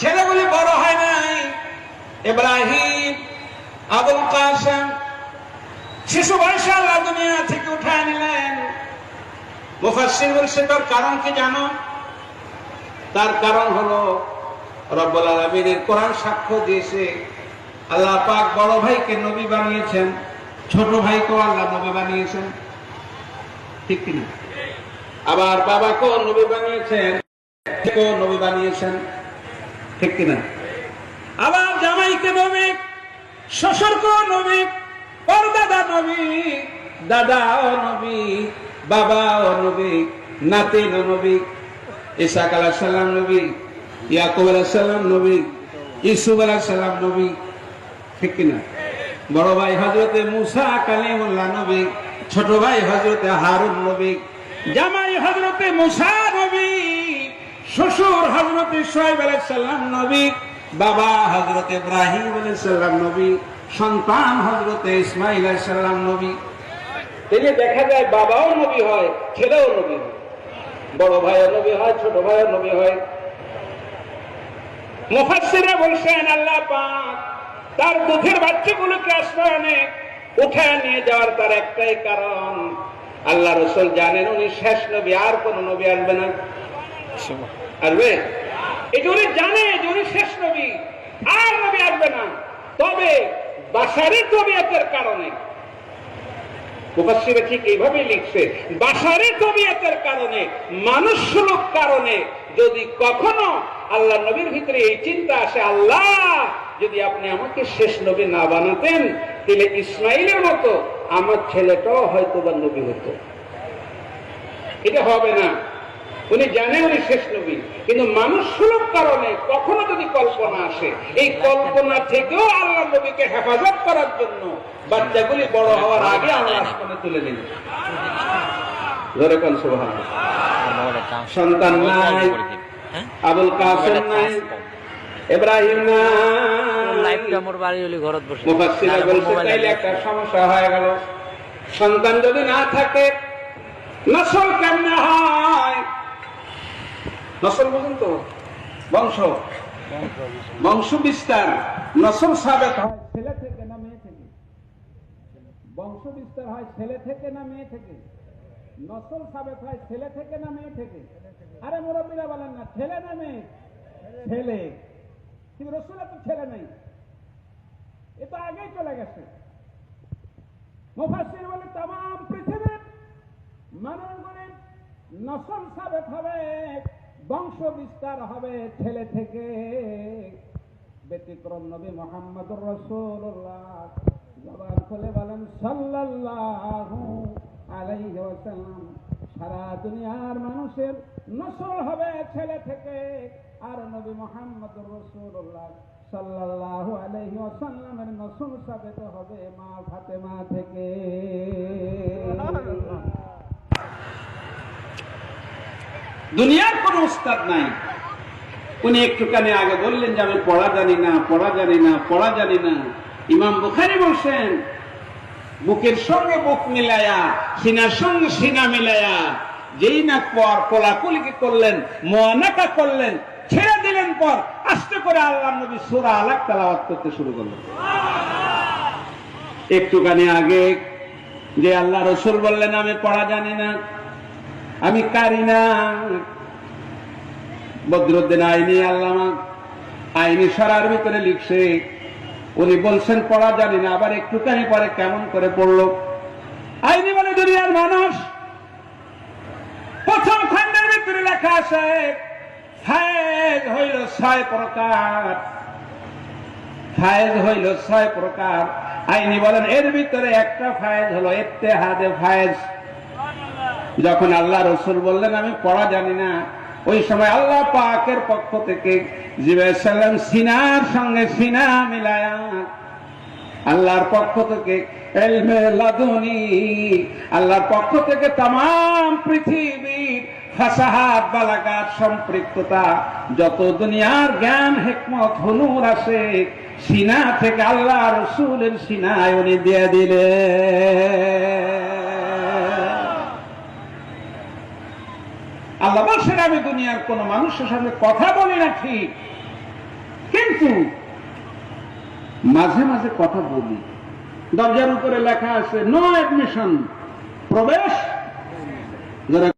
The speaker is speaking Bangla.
ছেলেগুলি বড় হয় নাই। ইব্রাহিম, আবুল কাসেম শিশু বয়সে দুনিয়া থেকে উঠায় নিলেন। মুফাসসির বলছে তার কারণ কি জানো? তার কারণ হলো রব্বুল আলামিনের কোরআন সাক্ষ্য দিয়েছে আল্লাহ পাক বড় ভাইকে নবী বানিয়েছেন, ছোট ভাইকেও আল্লাহ নবী বানিয়েছেন। ঠিক কিনা? আবার বাবাকেও নবী বানিয়েছেন। কেউ নবী বানিয়েছেন, ঠিক কিনা? আবার জামাইকে নবী নবী, পরদাদা নবী, দাদাও নবী, বাবাও নবী নবী ইসাক আলাহ সাল্লাম নবী, ইয়াকুব আলাহ সাল্লাম নবী আলাহ সাল্লাম নবী, ঠিক কিনা? বড় ভাই হজরতে মুসা কালিমুল্লাহ নবী, ছোট ভাই হজরতে হারুন নবী, জামাই হজরতে মুসা শ্বশুর হজরত সোহেব আলাহ সাল্লাম নবী, বাবা হজরত ইব্রাহিম আলাহ সাল্লাম নবী, সন্তান হজরতে ইসমাইল আলাহ সাল্লাম নবী। তাইলে দেখা যায় বাবাও নবী হয়, ছেলেও নবী হয়, বড় ভাইও নবী হয়, ছোট ভাইও নবী হয়। মুফাসসিরা বলছেন, আল্লাহ পাক তার দুধের বাচ্চাগুলোকে আসমানে উঠায় নিয়ে যাওয়ার তার একটাই কারণ। আল্লাহ রসুল জানেন, উনি শেষ নবী, আর কোন নবী আসবে না। আসবে যে উনি জানে যে উনি শেষ নবী, আর নবী আসবে না। তবে বাসারি তবিয়তের কারণে। ঠিক লিখছে বাসারি তবিয়তের কারণে কারণে। যদি কখনো আল্লাহ নবীর ভিতরে এই চিন্তা আসে, আল্লাহ, যদি আপনি আমাকে শেষ নবী না বানাতেন, তাহলে ইসমাইলের মতো আমার ছেলেটাও হয়তো বা নবী হতো। এটা হবে না। উনি জানেন উনি শেষ নবী। কিন্তু মানুষ সুলভ কারণে কখনো যদি কল্পনা আসে, এই কল্পনা থেকেও আল্লাহ নবীকে হেফাজত করার জন্য বাচ্চাগুলি বড় হওয়ার আগে আল্লাহ আসমানে তুলে সুবহানাল্লাহ। সন্তান নাই, আবুল কাসেম নাই, ইব্রাহিম লাইফটা মোর বাড়ি হলি ঘরত বসে মুফাসসিরা একটা সমস্যা হয়ে গেল। সন্তান যদি না থাকে, নসল কেমনে হয়? নসল বুঝুন তো বংশ? বংশ বিস্তার। নসল সাবেত হয় ছেলে থেকে না মেয়ে থেকে? বংশ বিস্তার হয় ছেলে থেকে না মেয়ে থেকে? নসল সাবেত হয় ছেলে থেকে না মেয়ে থেকে? আরে মুরব্বীরা বলেন না, ছেলে না মেয়ে? ছেলে। কিন্তু রসুলের তো ছেলে নেই। এ তো আগেই চলে গেছে। মুফাসসির বলে তাম পৃথিবীর মানুষগুলি নসল সাবেত হবে। বংশ বিস্তার হবে ছেলে থেকে। ব্যতিক্রম নবী মোহাম্মদ রসুল্লাহ জবান খুলে বলেন, সাল্লাল্লাহু আলাইহি সারা দুনিয়ার মানুষের নসল হবে ছেলে থেকে। আর নবী মোহাম্মদ রসুল্লাহ সাল্লাল্লাহু আলাইহি ওয়াসাল্লামের নসল সাবেত হবে মা ফাতেমা থেকে। দুনিয়ার কোন উস্তাদ নাই। উনি একটুখানি আগে বললেন যে, আমি পড়া জানি না, পড়া জানি না, পড়া জানি না। ইমাম বুখারি বলছেন, বুকের সঙ্গে বুক মিলায়া, সিনার সঙ্গে সিনা মিলায়া, যেই না পর কোলাকুলিকে করলেন, মোয়ানাকা করলেন, ছেড়ে দিলেন পর আস্তে করে আল্লাহ নবী সুরা আলাক তালাওয়াত করতে শুরু করলেন। একটুখানি আগে যে আল্লাহ রসুল বললেন, আমি পড়া জানি না। আমি কারি না। বদরুদ্দিন আইনি আল্লামা, আইনি সরার ভিতরে লিখছে, উনি বলছেন, পড়া জানি না, আবার একটুখানি পরে কেমন করে পড়ল। আইনি বলে দুনিয়ার মানুষ। প্রথম খণ্ডের ভিতরে লেখা আছে, ফায়েজ হইল ছয় প্রকার। ফায়েজ হইল ছয় প্রকার। আইনি বলেন, এর ভিতরে একটা ফায়েজ হলো এত্তেহাদে ফায়েজ। যখন আল্লাহ রসুল বললেন, আমি পড়া জানি না। ওই সময় আল্লাহ পাকের পক্ষ থেকে জিবাইসাল্লাম সিনার সঙ্গে সিনা মিলায়া আল্লাহর পক্ষ থেকে আল্লাহর পক্ষ থেকে তাম পৃথিবীর ফাসাহাত, বালাগাত, সম্পৃক্ততা, যত দুনিয়ার জ্ঞান, হেকমত, হনুর আছে সিনা থেকে আল্লাহ রসুলের সিনায় উনি দিয়ে দিলেন। আল্লাহ বলছেন, আমি দুনিয়ার কোন মানুষের সঙ্গে কথা বলি না ঠিক। কিন্তু মাঝে মাঝে কথা বলি। দরজার উপরে লেখা আছে নো অ্যাডমিশন প্রবেশ।